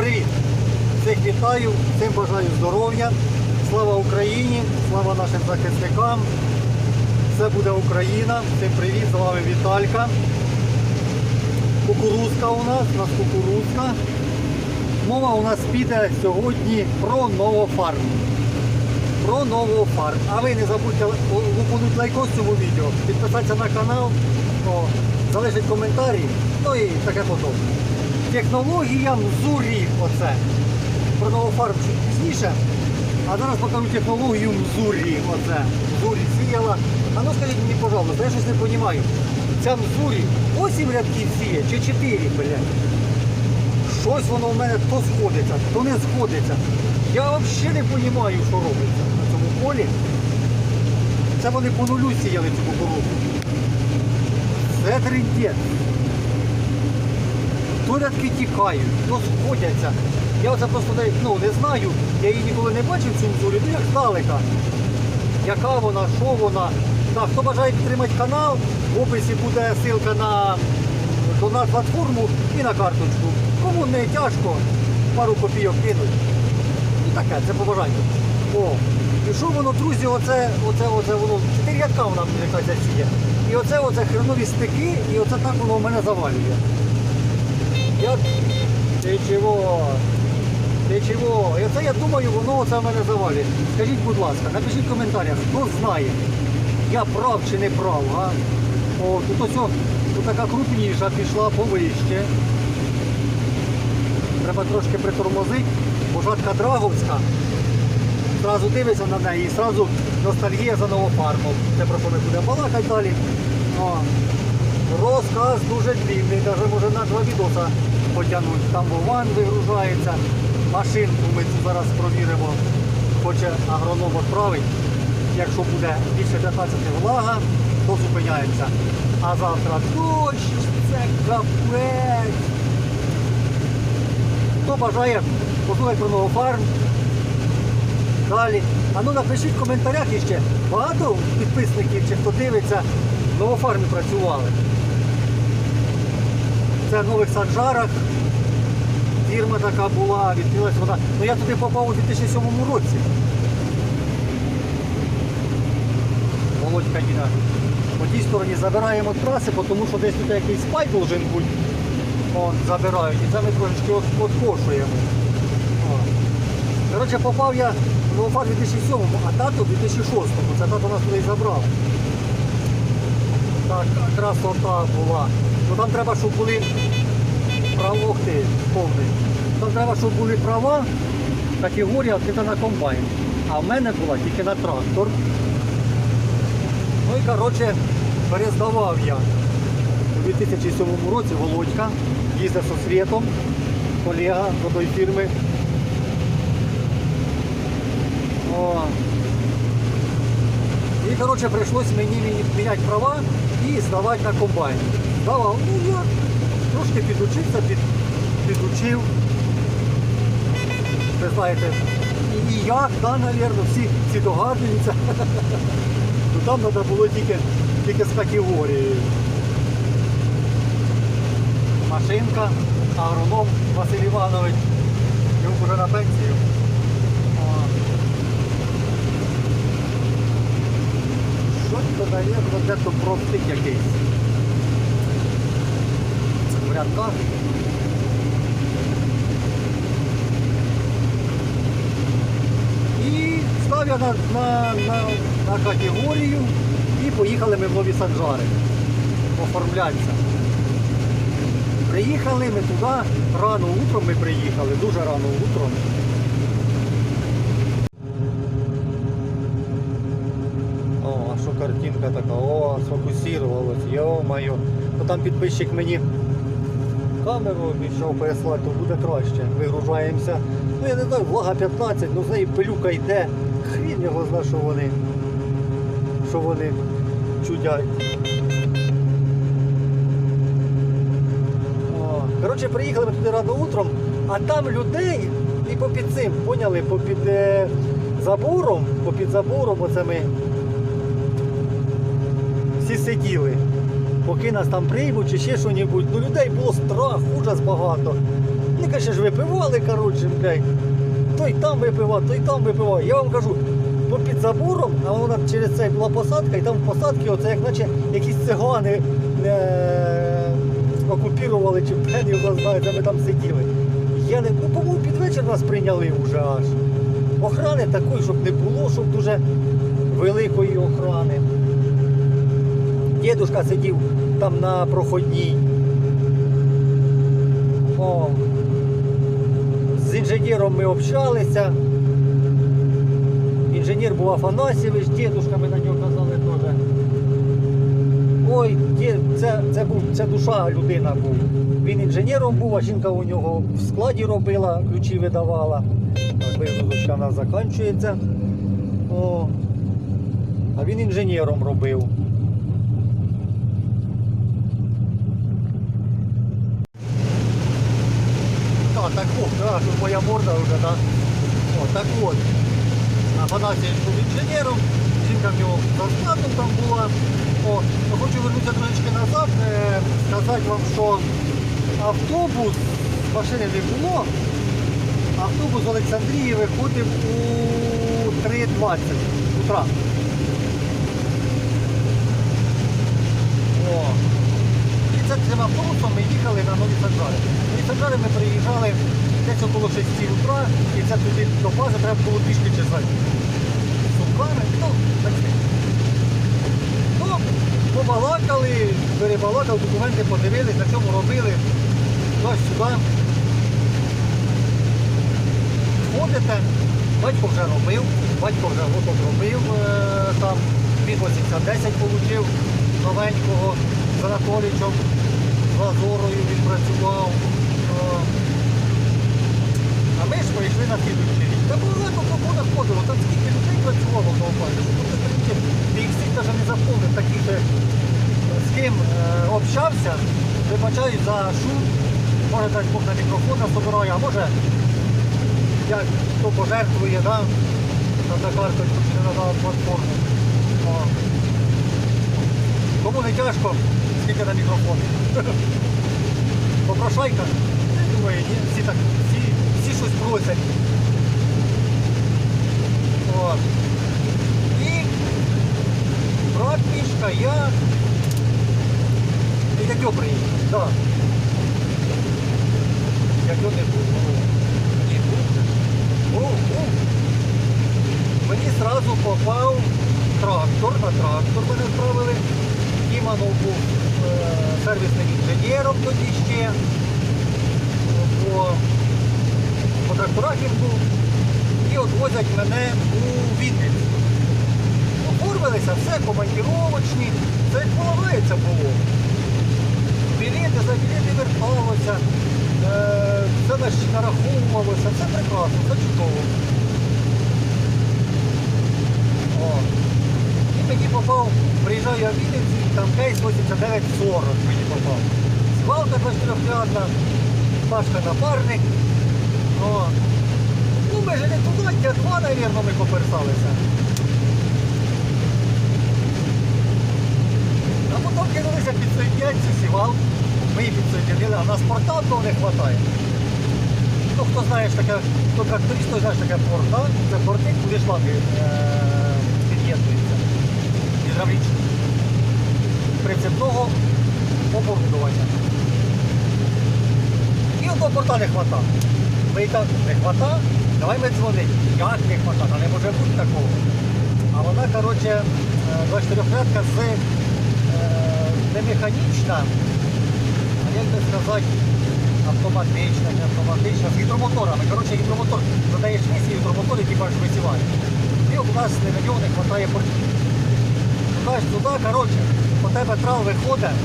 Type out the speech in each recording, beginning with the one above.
Привіт! Всіх вітаю, всім бажаю здоров'я. Слава Україні, слава нашим захисникам. Все буде Україна. Всім привіт, з вами Віталька. Кукурузка у нас, у нас кукурузка. Мова у нас піде сьогодні про новофарм. Про новофарм. А ви не забудьте лупануть лайкос цьому відео, підписатися на канал, о, залишить коментарі, ну і таке подобне. Технологія Мзурі оце. Про новофарм чуть пізніше. А зараз покажу технологію Мзурі. Оце. Мзурі сіяла. А ну скажіть мені, пожалуйста, я щось не розумію. Ця Мзурі 8 рядків сіє чи 4, блядь? Щось воно в мене то сходиться, то не сходиться. Я взагалі не розумію, що робиться на цьому полі. Це вони по нулю сіяли цю кукурудзу. Це трендець. То тікають, то. Я оце просто не- ну, не знаю, я її ніколи не бачив цю мзурі, ну як здалека. Яка вона, що вона. Так, хто бажає підтримати канал, в описі буде ссылка на донат платформу і на карточку. Кому не тяжко, пару копійок кинуть. І таке, це побажання. О, і що воно, друзі, оце, оце, оце воно, чотири рядка вона якась сіє. І оце, оце хренові стики, і оце так воно в мене завалює. Я... Ти чого? Ти чого? І оце я думаю, воно оце в мене завалює. Скажіть, будь ласка, напишіть в коментарях, хто знає, я прав чи не прав, а? О, тут ось, тут така крупніша пішла повище. Треба трошки притормозити, бо драговська. Зразу дивишся на неї і зразу ностальгія за новофармом. Це про що ми будемо балакати далі. О, розказ дуже длинний, навіть може на два відоса потягнуть. Там Вован вигружається, машинку ми зараз провіримо, хоче агроном відправити. Якщо буде більше 15 влага, то зупиняємося. А завтра дощ, це капець. Хто бажає послухати про новофарм, далі. А ну напишіть в коментарях іще, багато підписників чи хто дивиться, в новофармі працювали. Це в нових санжарах. Фірма така була, відкрилась вона. Ну я туди попав у 2007 році. Володька їде. По тій стороні забираємо траси, тому що десь тут якийсь спай должен бути. О, забирають. І це ми трошечки от- откошуємо. Коротше, попав я в Новофар 2007, а тато в 2006. Це тато нас туди забрав. Так, красота була. Ну там треба, щоб були права, ох ти, повний. Там треба, щоб були права, категорія відкрита на комбайн. А в мене була тільки на трактор. Ну і коротше, перездавав я у 2007 році Володька, їздив зі світом, колега до тої фірми. О. І коротше прийшлось мені міняти права і здавати на комбайн. Здавав, ну я трошки підучився, під, підучив. Ви знаєте, і, і як, да, навірно, всі, всі догадуються. Ну там треба було тільки, тільки з категорією. Машинка, агроном Василь Іванович. Йому вже на пенсію. О. Що це дає? Ну, де то простик якийсь. В рядках. І став я на, на, на, на категорію і поїхали ми в нові санжари оформлятися. Приїхали ми туди, рано утром ми приїхали, дуже рано утром. О, а що картинка така, о, сфокусувалась, йо-моє. Там підписчик мені камеру обіцяв переслати, то буде краще. Вигружаємося. Ну я не знаю, влага 15, ну з неї пилюка йде. Хрін його зна, що вони, що вони чудять. Коротше, приїхали ми туди рано утром, а там людей і попід цим, поняли, попід е, забором, попід забором, оце ми всі сиділи. Поки нас там приймуть чи ще що-небудь. Ну людей було страх, ужас багато. Ну, каже, ж випивали, коротше, блядь. Той там випивав, той там випивав. Я вам кажу, ну під забором, а вона через це була посадка, і там в посадці, оце як наче якісь цигани е- окупірували, чи пені його знає, де ми там сиділи. Я не, ну, по-моєму, під вечір нас прийняли вже аж. Охрани такої, щоб не було, щоб дуже великої охрани. Дідушка сидів там на проходній. О, з інженером ми общалися. Інженер був Афанасьєвич, дідушка ми на нього казали теж. Ой, це, це, був, це душа людина був. Він інженером був, а жінка у нього в складі робила, ключі видавала. Нас закінчується. О, а він інженером робив. А, так тут моя морда вже, да. О, так от. Афанасій був інженером, жінка в нього за там була. О, хочу вернутися трошечки назад, е, сказати вам, що автобус, машини не було, автобус Олександрії виходив у 3.20 утра. О. І це цим автобусом ми їхали на Нові Санжари. Нові Санжари ми приїжджали десь около 6 утра, і це туди до бази треба було пішки чесати. З сумками, ну, таке. Ну, побалакали, перебалакали, документи подивились, на чому робили. Ось сюди. Ходите, батько вже робив, батько вже готов робив е, там, він 8010 отримав новенького з Анатолійчем, з Лазорою він працював. Ми ж вийшли на слідуючий рік. Та багато кого ходило, там скільки людей працювало просто такі, ти їх всіх навіть не заповнив, таких з ким е, общався, вибачаю за шум, може дай Бог на мікрофон собираю, а може як хто пожертвує, да? на карточку чи на платформу. Кому не тяжко, скільки на мікрофоні. Попрошайка. Думаю, всі так, всі щось просять. От. І брат я. І дядьо приїхав. Да. Дядьо не був. Ні, був. Був, був. Мені одразу попав трактор, на трактор мене відправили. Іманов був е, сервісним інженером тоді ще. По, по тракторах був. І відвозять мене у Вінницю. Оформилися, все, командіровочні, це як полагається було. Білети, за білети верталося, е, все нараховувалося, все прекрасно, все чудово. О. І мені попав, приїжджаю я в Вінницю, там кейс 8940 мені попав. Свалка 24 Пашка напарник. О. Ну ми ж не туди, ті два, мабуть, ми поперсалися. А потім кинулися підсоєдняти цю сівалку. Ми її підсоєднили, а нас порталу не вистачає. Ну, хто знає, що таке, хто тракторист, той знає, що таке порта. Це порти, куди шланги е, під'єднуються. Гідравлічні. Прицепного оборудування. І одного порта не вистачає. Ми і так не вистачає, давай ми дзвонимо. Як не вистачає? Та не може бути такого. А вона, коротше, 24-рядка з е, не механічна, а як би сказати, автоматична, не автоматична, з гідромоторами. Коротше, гідромотор задаєш місії, гідромотор, який бачиш висіває. І у нас на нього не вистачає портів. Кажеш туди, коротше, по тебе трав виходить,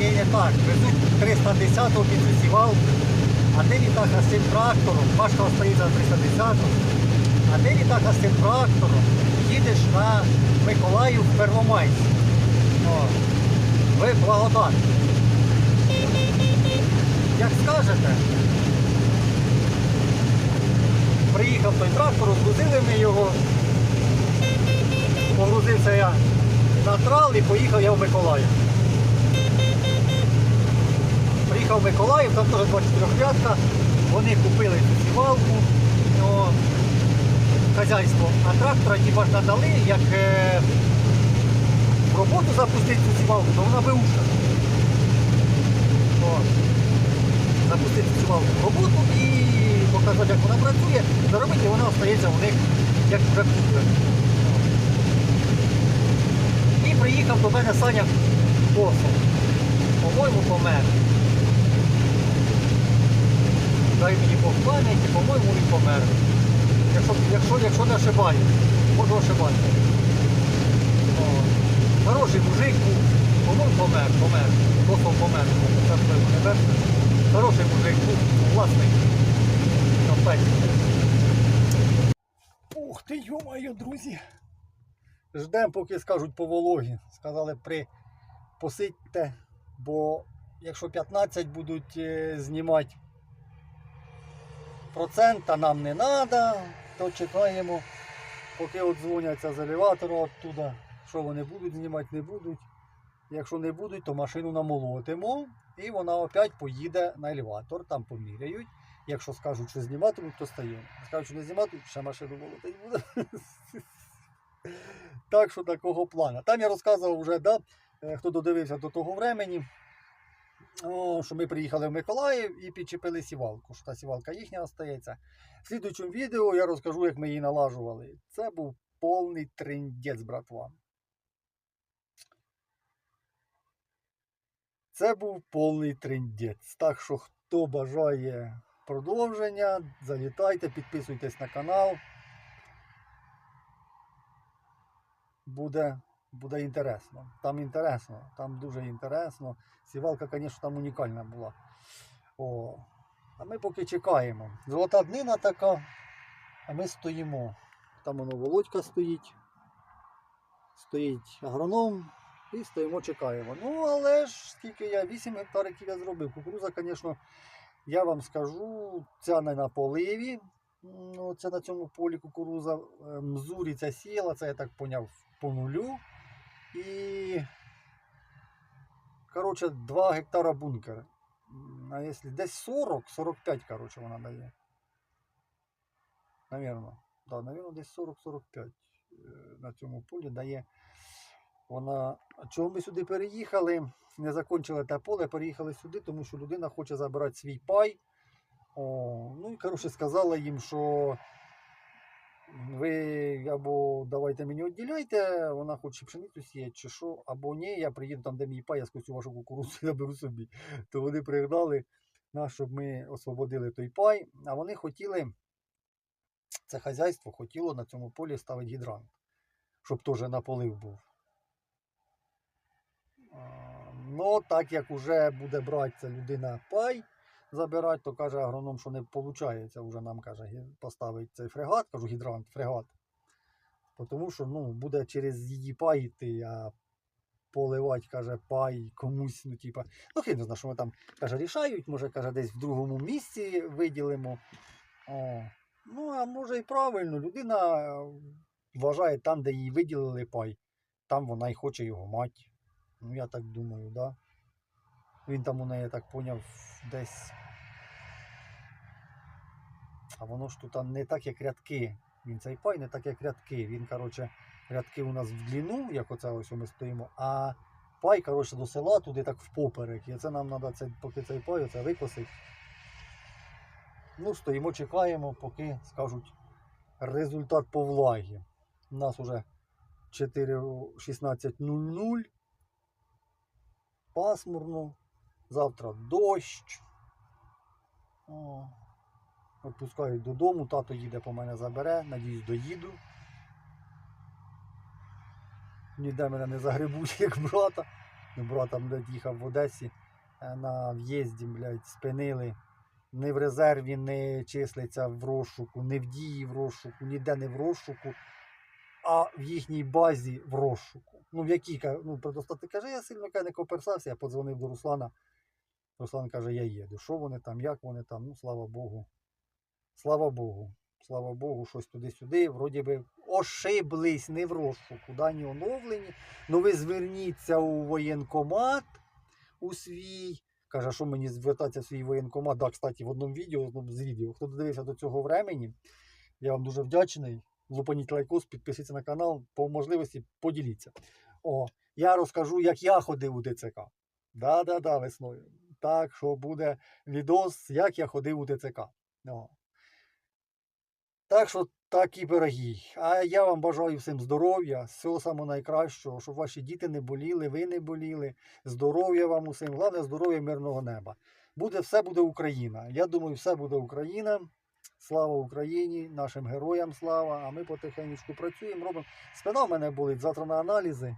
ні, не так, везуть 310-го під засівал, а ти літака з цим трактором, Пашка стоїть за 310-го, а ти літака з цим трактором їдеш на Миколаїв в Первомайськ. О, ви благодатні. Як скажете, приїхав той трактор, розгрузили ми його, погрузився я на трал і поїхав я в Миколаїв. Приїхав Миколаїв, там теж 24 Вони купили цю сівалку, о, хазяйство, а трактора типа ж надали, як е, в роботу запустити цю сівалку, то вона виушка. Запустити цю сівалку в роботу і показати, як вона працює, заробити вона остається у них як вже куплена. І приїхав до мене Саня Косов. По-моєму, помер. Дай мені Бог пам'яті, по-моєму, він помер. Якщо, якщо, якщо не ошибаю, можу ошибатися. Хороший мужик був, по-моєму, помер, помер. Косов помер. Хороший мужик був, власний. Ух ти, йо-моє, друзі. Ждемо, поки скажуть по вологі. Сказали, при посидьте, бо якщо 15 будуть е, знімати процент, а нам не треба, то чекаємо, поки дзвоняться з елеватора оттуда. Що вони будуть знімати, не будуть. Якщо не будуть, то машину намолотимо і вона опять поїде на елеватор, там поміряють. Якщо скажуть, що зніматимуть, то стаємо. Скажуть, що не зніматимуть, ще машину молотить буде. Так що такого плану. Там я розказував вже, е, хто додивився до того времені, о, що ми приїхали в Миколаїв і підчепили сівалку. Що та сівалка їхня остається. В слідуючому відео я розкажу, як ми її налажували. Це був повний триндець, братва. Це був повний триндець. Так що, хто бажає продовження, залітайте, підписуйтесь на канал. буде, буде інтересно. Там інтересно, там дуже інтересно. Сівалка, звісно, там унікальна була. О. А ми поки чекаємо. Золота днина така, а ми стоїмо. Там воно Володька стоїть. Стоїть агроном і стоїмо, чекаємо. Ну, але ж скільки я 8 гектарів я зробив. Кукуруза, звісно, я вам скажу, ця не на поливі. Ну, це на цьому полі кукуруза. Е, Мзурі ця сіяла, це я так поняв по нулю. І коротше, 2 гектара бункер. М, А якщо десь 40-45, коротше, вона дає. Навірно. Да, навірно, десь 40-45 е, на цьому полі дає. Вона. Чого ми сюди переїхали? Не закончили те поле, переїхали сюди, тому що людина хоче забирати свій пай. О, ну і коротше сказала їм, що ви або давайте мені відділяйте, вона хоче пшеницю сіяти, чи що, або ні, я приїду там, де мій пай, я скосю вашу кукурудзу і заберу собі. То вони пригнали щоб ми освободили той пай, а вони хотіли, це хазяйство хотіло на цьому полі ставити гідрант, щоб теж на полив був. Ну, так як вже буде брати людина пай, забирати, то каже агроном, що не виходить. Вже нам каже, поставить цей фрегат, кажу гідрант, фрегат. Тому що ну, буде через її пай йти, а поливати, каже, пай комусь, ну, типа, ну хай не знаю, що ми там каже, рішають, може, каже, десь в другому місці виділимо. О. Ну, а може і правильно, людина е, вважає там, де їй виділили пай, там вона і хоче його мати. Ну, я так думаю, да. Він там у неї, я так поняв, десь. А воно ж тут не так, як рядки. Він цей пай не так, як рядки. Він, коротше, рядки у нас в длину, як оце ось ми стоїмо, а пай, коротше, до села туди так впоперек. І це нам треба, це, поки цей пай оце викосить. Ну, стоїмо, чекаємо, поки скажуть результат по влагі. У нас уже 4.16.00. Пасмурно. Завтра дощ. О, Відпускають додому, тато їде по мене забере, надіюсь, доїду. Ніде мене не загребуть, як брата. Ну, брата, блядь, їхав в Одесі е, на в'їзді, блядь, спинили. Не в резерві не числиться в розшуку, не в дії в розшуку, ніде не в розшуку, а в їхній базі в розшуку. Ну, в якій, ну, предостати каже, я сильно не коперсався, я подзвонив до Руслана. Руслан каже, я їду. Що вони там, як вони там, ну слава Богу. Слава Богу. Слава Богу, щось туди-сюди. Вроді би ошиблись, не в розшуку, дані оновлені. Ну ви зверніться у воєнкомат у свій, Каже, що мені звертатися в свій воєнкомат. Да, кстати, в одному відео, ну, з відео, хто додивився до цього времені, я вам дуже вдячний. Лупаніть лайкос, підпишіться на канал, по можливості поділіться. О, я розкажу, як я ходив у ТЦК. Да-да-да, весною. Так що буде відос, як я ходив у ТЦК. О. Так що такі пироги. А я вам бажаю всім здоров'я, всього самого найкращого, щоб ваші діти не боліли, ви не боліли. Здоров'я вам усім. Головне здоров'я мирного неба. Буде все буде Україна. Я думаю, все буде Україна. Слава Україні, нашим героям слава. А ми потихеньку працюємо, робимо. Спина в мене болить завтра на аналізи.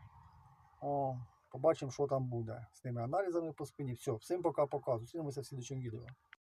О, побачимо, що там буде з тими аналізами по спині. Все, всім пока-пока. Зустрінемося в слідчому відео.